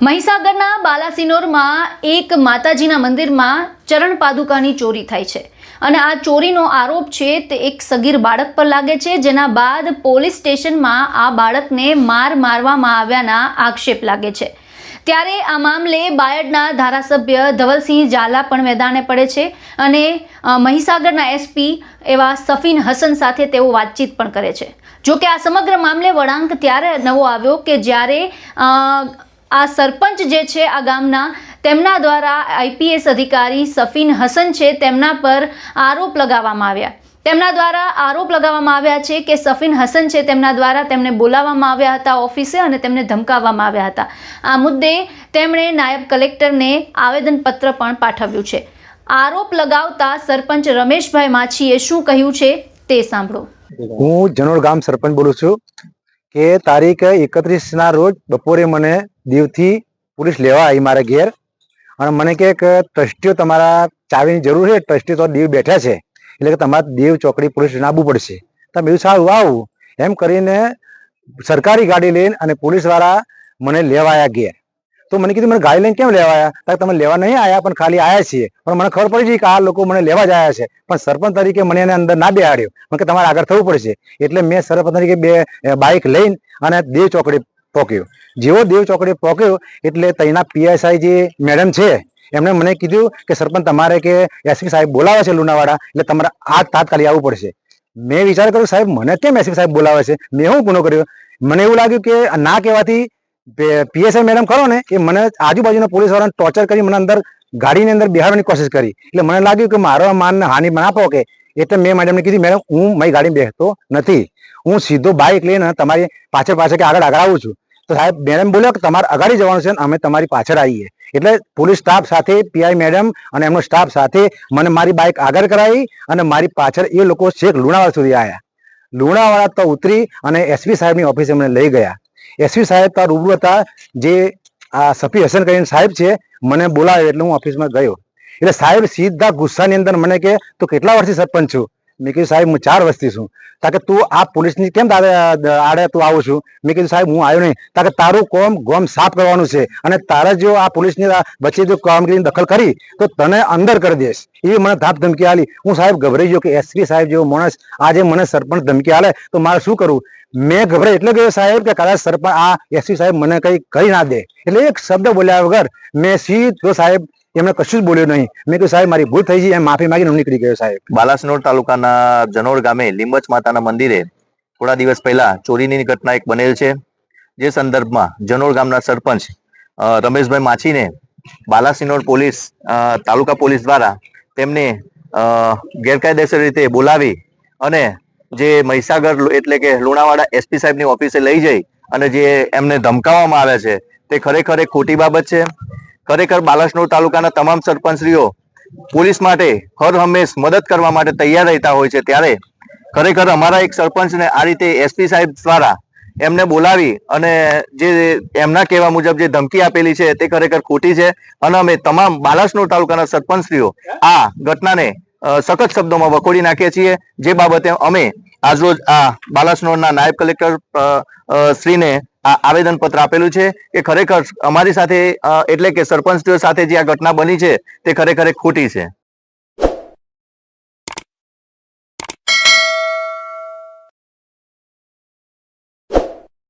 મહીસાગરના બાલાસિનોરમાં એક માતાજીના મંદિરમાં ચરણ પાદુકાની ચોરી થાય છે. અને આ ચોરીનો આરોપ છે તે એક સગીર બાળક પર લાગે છે, જેના બાદ પોલીસ સ્ટેશનમાં આ બાળકને માર મારવામાં આવ્યાના આક્ષેપ લાગે છે. ત્યારે આ મામલે બાયડના ધારાસભ્ય ધવલસિંહ ઝાલા પણ મેદાને પડે છે અને મહીસાગરના એસપી એવા સફીન હસન સાથે તેઓ વાતચીત પણ કરે છે. જોકે આ સમગ્ર મામલે વળાંક ત્યારે નવો આવ્યો કે જ્યારે આ સરપંચ જે છે આ ગામના, તેમના દ્વારા આઈપીએસ અધિકારી સફીન હસન છે, તેમના પર આરોપ લગાવવામાં આવ્યા. તેમના દ્વારા આરોપ લગાવવામાં આવ્યા છે કે સફીન હસન છે, તેમના દ્વારા તેમને બોલાવવામાં આવ્યા હતા ઓફિસે અને તેમને ધમકાવવામાં આવ્યા હતા. આ મુદ્દે તેમણે નાયબ કલેક્ટરને આવેદનપત્ર પણ પાઠવ્યું છે. આરોપ લગાવતા સરપંચ રમેશભાઈ માછીએ શું કહ્યું છે તે સાંભળો. હું જનોર ગામ સરપંચ બોલું છું કે તારીખ એકત્રીસ ના રોજ બપોરે મને દીવથી પોલીસ લેવા આવી મારા ઘેર. અને મને કે, ટ્રસ્ટીઓ તમારા ચાવીની જરૂર છે, ટ્રસ્ટી તો દીવ બેઠા છે. એટલે કે તમારે દીવ ચોકડી પોલીસ આવવું પડશે. તમે બીજું સારું, આવું. એમ કરીને સરકારી ગાડી લઈને અને પોલીસવાળા મને લેવાયા ઘેર. તો મને કીધું, મને ગાડી લઈને કેમ લેવા આવ્યા તમે લેવા નહીં આવ્યા પણ ખાલી આવ્યા છીએ. પણ મને ખબર પડી છે કે આ લોકો મને લેવા જ આવ્યા છે. પણ સરપંચ તરીકે મને એને અંદર ના બેહાડ્યો. મને કે તમારે આગળ થવું પડશે. એટલે મેં સરપંચ તરીકે બે બાઇક લઈને અને દેવ ચોકડી પહોંચ્યો જેવો દેવ ચોકડીએ પહોંચ્યો એટલે તઈના પીએસઆઈ જે મેડમ છે, એમણે મને કીધું કે, સરપંચ, તમારે કે એસપી સાહેબ બોલાવે છે લુણાવાડા, એટલે તમારે આ તાત્કાલિક આવવું પડશે. મેં વિચાર કર્યો, સાહેબ, મને કેમ એસપી સાહેબ બોલાવે છે? મેં હું ગુનો કર્યો. મને એવું લાગ્યું કે, ના કહેવાથી પીએસઆઈ મેડમ ખરો ને એ મને આજુબાજુના પોલીસવાળાને ટોર્ચર કરી, મને અંદર ગાડીની અંદર બેહાડવાની કોશિશ કરી. એટલે મને લાગ્યું કે, મારો માનને હાનિ આપો પહોંચે એટલે મેં મેડમને કીધું, મેડમ, હું મારી ગાડી બેસતો નથી. હું સીધો બાઇક લઈને તમારી પાછળ પાછળ કે આગળ આગળ આવું છું. તો સાહેબ, મેડમ બોલ્યો કે તમારે અગાડી જવાનું છે અમે તમારી પાછળ આવીએ. એટલે પોલીસ સ્ટાફ સાથે, પીઆઈ મેડમ અને એમનો સ્ટાફ સાથે મને મારી બાઇક આગળ કરાવી અને મારી પાછળ એ લોકો છેક લુણાવાડા સુધી આવ્યા લુણાવાડા તો ઉતરી અને એસપી સાહેબની ઓફિસે મને લઈ ગયા. એસપી સાહેબ તો રૂબરૂ હતા. જે આ સફી હસન કરીને સાહેબ છે, મને બોલાવ્યો એટલે હું ઓફિસમાં ગયો. એટલે સાહેબ સીધા ગુસ્સાની અંદર મને કે, તું કેટલા વર્ષથી સરપંચ છું? મેં કીધું, સાહેબ, હું ચાર વસ્તી છું. તાકે તું આ પોલીસની કેમ આડે તું આવું છું? મેં કીધું, સાહેબ, હું આવ્યો નહીં. તાકે તારું કોમ, ગોમ સાફ કરવાનું છે અને તારે જો આ પોલીસની વચ્ચે જો કામગીરીની દખલ કરી, તો તને અંદર કરી દેશ એવી મને ધાપ ધમકી આલી. હું, સાહેબ, ગભરાઈ ગયો કે એસપી સાહેબ જેવો માણસ આજે મને સરપંચ ધમકી આલે, તો મારે શું કરવું મેં ગભરાઈ એટલે ગયો સાહેબ કે, કદાચ સરપંચ, આ એસપી સાહેબ મને કંઈ કરી ના દે. એટલે એક શબ્દ બોલ્યા વગર મેં સીધો સાહેબ એમને કશું જ બોલ્યો નહીં. મેં કહ્યું સાહેબ, મારી ભૂલ થઈ ગઈ એમ માફી માંગીને હું નીકળી ગયો, સાહેબ. બાલાસનોર તાલુકાના જનોર ગામે લીંબચ માતાના મંદિરે થોડા દિવસ પહેલા ચોરીની ઘટના એક બનેલ છે, જે સંદર્ભમાં જનોર ગામના સરપંચ રમેશભાઈ માછીને બાલાસિનોર પોલીસ તાલુકા પોલીસ દ્વારા તેમને ગેરકાયદેસર રીતે બોલાવી અને જે મહીસાગર એટલે કે લુણાવાડા એસપી સાહેબની ઓફિસે લઈ જઈ અને જે એમને ધમકાવવામાં આવે છે, તે ખરેખર એક ખોટી બાબત છે. ખરેખર બાલાસનોર તાલુકાના તમામ સરપંચશ્રીઓ પોલીસ માટે હર હંમેશ મદદ કરવા માટે તૈયાર રહેતા હોય છે. ત્યારે ખરેખર અમારા એક સરપંચને આ રીતે એસપી સાહેબ દ્વારા એમને બોલાવી અને જે એમના કહેવા મુજબ જે ધમકી આપેલી છે તે ખરેખર ખોટી છે. અને અમે તમામ બાલાસનોર તાલુકાના સરપંચશ્રીઓ આ ઘટનાને સખત શબ્દોમાં વખોડી નાખીએ છીએ. જે બાબતે અમે આજરોજ આ બાલાસનોરના નાયબ કલેક્ટર શ્રીને આવેદન પત્ર આપેલું છે કે ખરેખર અમારી સાથે એટલે કે સરપંચ સાથે જે આ ઘટના બની છે, તે ખરેખર ખોટી છે.